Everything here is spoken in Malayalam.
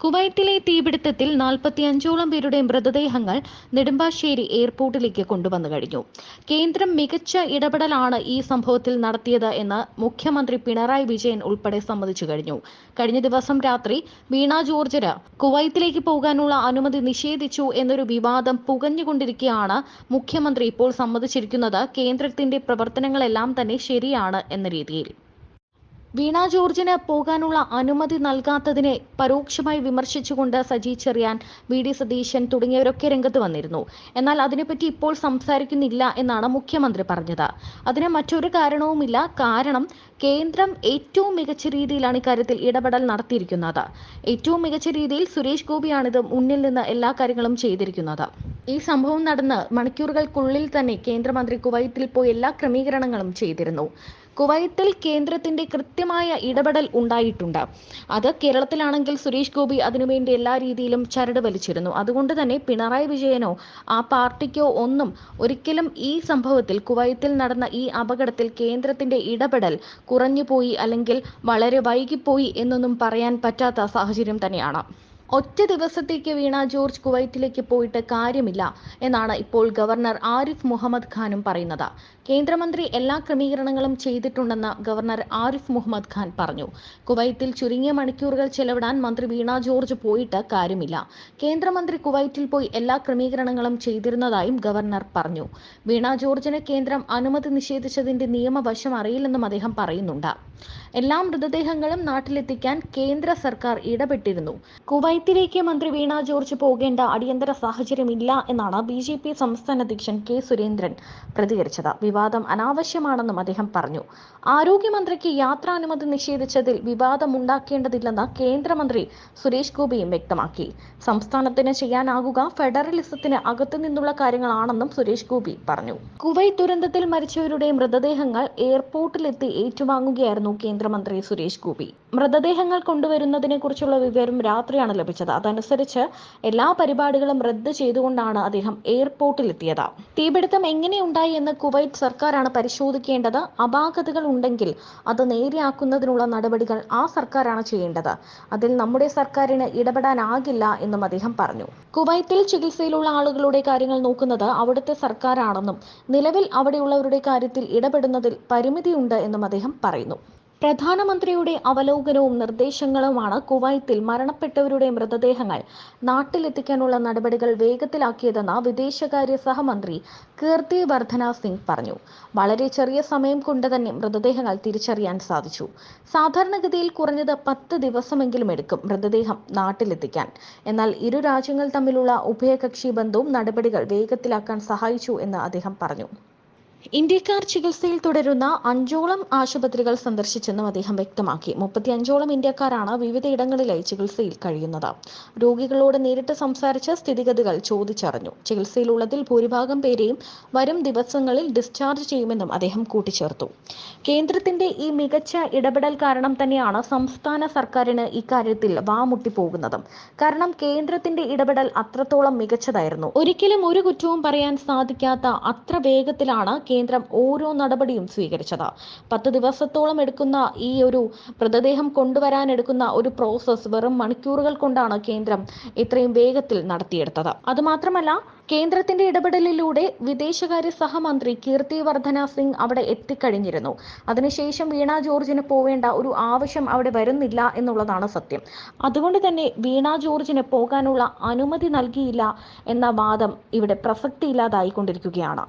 കുവൈറ്റിലെ തീപിടുത്തത്തിൽ നാൽപ്പത്തിയഞ്ചോളം പേരുടെ മൃതദേഹങ്ങൾ നെടുമ്പാശ്ശേരി എയർപോർട്ടിലേക്ക് കൊണ്ടുവന്നു കഴിഞ്ഞു. കേന്ദ്രം മികച്ച ഇടപെടലാണ് ഈ സംഭവത്തിൽ നടത്തിയത് എന്ന് മുഖ്യമന്ത്രി പിണറായി വിജയൻ ഉൾപ്പെടെ സമ്മതിച്ചു കഴിഞ്ഞു. കഴിഞ്ഞ ദിവസം രാത്രി വീണ ജോർജിന് കുവൈത്തിലേക്ക് പോകാനുള്ള അനുമതി നിഷേധിച്ചു എന്നൊരു വിവാദം പുകഞ്ഞുകൊണ്ടിരിക്കെയാണ് മുഖ്യമന്ത്രി ഇപ്പോൾ സമ്മതിച്ചിരിക്കുന്നത്. കേന്ദ്രത്തിന്റെ പ്രവർത്തനങ്ങളെല്ലാം തന്നെ ശരിയാണ് എന്ന രീതിയിൽ. വീണ ജോർജിന് പോകാനുള്ള അനുമതി നൽകാത്തതിനെ പരോക്ഷമായി വിമർശിച്ചുകൊണ്ട് സജി ചെറിയാൻ വി ഡി സതീശൻ തുടങ്ങിയവരൊക്കെ രംഗത്ത് വന്നിരുന്നു. എന്നാൽ അതിനെപ്പറ്റി ഇപ്പോൾ സംസാരിക്കുന്നില്ല എന്നാണ് മുഖ്യമന്ത്രി പറഞ്ഞത്. അതിന് മറ്റൊരു കാരണവുമില്ല. കാരണം കേന്ദ്രം ഏറ്റവും മികച്ച രീതിയിലാണ് ഇക്കാര്യത്തിൽ ഇടപെടൽ നടത്തിയിരിക്കുന്നത്. ഏറ്റവും മികച്ച രീതിയിൽ സുരേഷ് ഗോപിയാണിത് മുന്നിൽ നിന്ന് എല്ലാ കാര്യങ്ങളും ചെയ്തിരിക്കുന്നത്. ഈ സംഭവം നടന്ന് മണിക്കൂറുകൾക്കുള്ളിൽ തന്നെ കേന്ദ്രമന്ത്രി കുവൈത്തിൽ പോയി എല്ലാ ക്രമീകരണങ്ങളും ചെയ്തിരുന്നു. കുവൈത്തിൽ കേന്ദ്രത്തിന്റെ കൃത്യമായ ഇടപെടൽ ഉണ്ടായിട്ടുണ്ട്. അത് കേരളത്തിലാണെങ്കിൽ സുരേഷ് ഗോപി അതിനുവേണ്ടി എല്ലാ രീതിയിലും ചരട് വലിച്ചിരുന്നു. അതുകൊണ്ട് തന്നെ പിണറായി വിജയനോ ആ പാർട്ടിക്കോ ഒന്നും ഒരിക്കലും ഈ സംഭവത്തിൽ കുവൈത്തിൽ നടന്ന ഈ അപകടത്തിൽ കേന്ദ്രത്തിന്റെ ഇടപെടൽ കുറഞ്ഞുപോയി അല്ലെങ്കിൽ വളരെ വൈകിപ്പോയി എന്നൊന്നും പറയാൻ പറ്റാത്ത സാഹചര്യം തന്നെയാണ്. ഒറ്റ ദിവസത്തേക്ക് വീണ ജോർജ് കുവൈറ്റിലേക്ക് പോയിട്ട് കാര്യമില്ല എന്നാണ് ഇപ്പോൾ ഗവർണർ ആരിഫ് മുഹമ്മദ് ഖാനും പറയുന്നത്. കേന്ദ്രമന്ത്രി എല്ലാ ക്രമീകരണങ്ങളും ചെയ്തിട്ടുണ്ടെന്ന് ഗവർണർ ആരിഫ് മുഹമ്മദ് ഖാൻ പറഞ്ഞു. കുവൈത്തിൽ ചുരുങ്ങിയ മണിക്കൂറുകൾ ചെലവിടാൻ മന്ത്രി വീണ ജോർജ് പോയിട്ട് കാര്യമില്ല. കേന്ദ്രമന്ത്രി കുവൈറ്റിൽ പോയി എല്ലാ ക്രമീകരണങ്ങളും ചെയ്തിരുന്നതായും ഗവർണർ പറഞ്ഞു. വീണ ജോർജിന് കേന്ദ്രം അനുമതി നിഷേധിച്ചതിന്റെ നിയമവശം അറിയില്ലെന്നും അദ്ദേഹം പറയുന്നുണ്ട്. എല്ലാ മൃതദേഹങ്ങളും നാട്ടിലെത്തിക്കാൻ കേന്ദ്ര സർക്കാർ ഇടപെട്ടിരുന്നു. കുവൈത്തിലേക്ക് മന്ത്രി വീണ ജോർജ് പോകേണ്ട അടിയന്തര സാഹചര്യമില്ല എന്നാണ് ബി ജെ പി സംസ്ഥാന അധ്യക്ഷൻ കെ സുരേന്ദ്രൻ പ്രതികരിച്ചത്. വിവാദം അനാവശ്യമാണെന്നും അദ്ദേഹം പറഞ്ഞു. ആരോഗ്യമന്ത്രിക്ക് യാത്രാനുമതി നിഷേധിച്ചതിൽ വിവാദം ഉണ്ടാക്കേണ്ടതില്ലെന്ന് കേന്ദ്രമന്ത്രി സുരേഷ് ഗോപിയും വ്യക്തമാക്കി. സംസ്ഥാനത്തിന് ചെയ്യാനാകുക ഫെഡറലിസത്തിന് അകത്തു നിന്നുള്ള കാര്യങ്ങളാണെന്നും സുരേഷ് ഗോപി പറഞ്ഞു. കുവൈറ്റ് ദുരന്തത്തിൽ മരിച്ചവരുടെ മൃതദേഹങ്ങൾ എയർപോർട്ടിലെത്തി ഏറ്റുവാങ്ങുകയായിരുന്നു കേന്ദ്രമന്ത്രി സുരേഷ് ഗോപി. മൃതദേഹങ്ങൾ കൊണ്ടുവരുന്നതിനെ കുറിച്ചുള്ള വിവരം രാത്രിയാണ് ലഭിച്ചത് അതനുസരിച്ച് എല്ലാ പരിപാടികളും റദ്ദ് ചെയ്തുകൊണ്ടാണ് അദ്ദേഹം എയർപോർട്ടിലെത്തിയത്. തീപിടുത്തം എങ്ങനെയുണ്ടായി എന്ന് കുവൈറ്റ് സർക്കാരാണ് പരിശോധിക്കേണ്ടത്. അപാകതകൾ ഉണ്ടെങ്കിൽ അത് നേരെയാക്കുന്നതിനുള്ള നടപടികൾ ആ സർക്കാരാണ് ചെയ്യേണ്ടത്. അതിൽ നമ്മുടെ സർക്കാരിന് ഇടപെടാനാകില്ല എന്നും അദ്ദേഹം പറഞ്ഞു. കുവൈത്തിൽ ചികിത്സയിലുള്ള ആളുകളുടെ കാര്യങ്ങൾ നോക്കുന്നത് അവിടുത്തെ സർക്കാരാണെന്നും നിലവിൽ അവിടെയുള്ളവരുടെ കാര്യത്തിൽ ഇടപെടുന്നതിൽ പരിമിതിയുണ്ട് എന്നും അദ്ദേഹം പറയുന്നു. പ്രധാനമന്ത്രിയുടെ അവലോകനവും നിർദ്ദേശങ്ങളുമാണ് കുവൈത്തിൽ മരണപ്പെട്ടവരുടെ മൃതദേഹങ്ങൾ നാട്ടിലെത്തിക്കാനുള്ള നടപടികൾ വേഗത്തിലാക്കിയതെന്ന് വിദേശകാര്യ സഹമന്ത്രി കീർത്തി വർധന സിംഗ് പറഞ്ഞു. വളരെ ചെറിയ സമയം കൊണ്ട് തന്നെ മൃതദേഹങ്ങൾ തിരിച്ചറിയാൻ സാധിച്ചു. സാധാരണഗതിയിൽ കുറഞ്ഞത് പത്ത് ദിവസമെങ്കിലും എടുക്കും മൃതദേഹം നാട്ടിലെത്തിക്കാൻ. എന്നാൽ ഇരു രാജ്യങ്ങൾ തമ്മിലുള്ള ഉഭയകക്ഷി ബന്ധവും നടപടികൾ വേഗത്തിലാക്കാൻ സഹായിച്ചു എന്ന് അദ്ദേഹം പറഞ്ഞു. ഇന്ത്യക്കാർ ചികിത്സയിൽ തുടരുന്ന അഞ്ചോളം ആശുപത്രികൾ സന്ദർശിച്ചെന്നും അദ്ദേഹം വ്യക്തമാക്കി. മുപ്പത്തിയഞ്ചോളം ഇന്ത്യക്കാരാണ് വിവിധയിടങ്ങളിലായി ചികിത്സയിൽ കഴിയുന്നത്. രോഗികളോട് നേരിട്ട് സംസാരിച്ച് സ്ഥിതിഗതികൾ ചോദിച്ചറിഞ്ഞു. ചികിത്സയിലുള്ളതിൽ ഭൂരിഭാഗം പേരെയും വരും ദിവസങ്ങളിൽ ഡിസ്ചാർജ് ചെയ്യുമെന്നും അദ്ദേഹം കൂട്ടിച്ചേർത്തു. കേന്ദ്രത്തിന്റെ ഈ മികച്ച ഇടപെടൽ കാരണം തന്നെയാണ് സംസ്ഥാന സർക്കാരിന് ഇക്കാര്യത്തിൽ വാമുട്ടി പോകുന്നതും കാരണം കേന്ദ്രത്തിന്റെ ഇടപെടൽ അത്രത്തോളം മികച്ചതായിരുന്നു. ഒരിക്കലും ഒരു കുറ്റവും പറയാൻ സാധിക്കാത്ത അത്ര വേഗത്തിലാണ് കേന്ദ്രം ഓരോ നടപടിയും സ്വീകരിച്ചത്. പത്ത് ദിവസത്തോളം എടുക്കുന്ന ഈ ഒരു മൃതദേഹം കൊണ്ടുവരാൻ എടുക്കുന്ന ഒരു പ്രോസസ് വെറും മണിക്കൂറുകൾ കൊണ്ടാണ് കേന്ദ്രം ഇത്രയും വേഗത്തിൽ നടത്തിയെടുത്തത്. അതുമാത്രമല്ല കേന്ദ്രത്തിന്റെ ഇടപെടലിലൂടെ വിദേശകാര്യ സഹമന്ത്രി കീർത്തി വർദ്ധന സിംഗ് അവിടെ എത്തിക്കഴിഞ്ഞിരുന്നു. അതിനുശേഷം വീണ ജോർജിന് പോവേണ്ട ഒരു ആവശ്യം അവിടെ വരുന്നില്ല എന്നുള്ളതാണ് സത്യം. അതുകൊണ്ട് തന്നെ വീണ ജോർജിന് പോകാനുള്ള അനുമതി നൽകിയില്ല എന്ന വാദം ഇവിടെ പ്രസക്തിയില്ലാതായിക്കൊണ്ടിരിക്കുകയാണ്.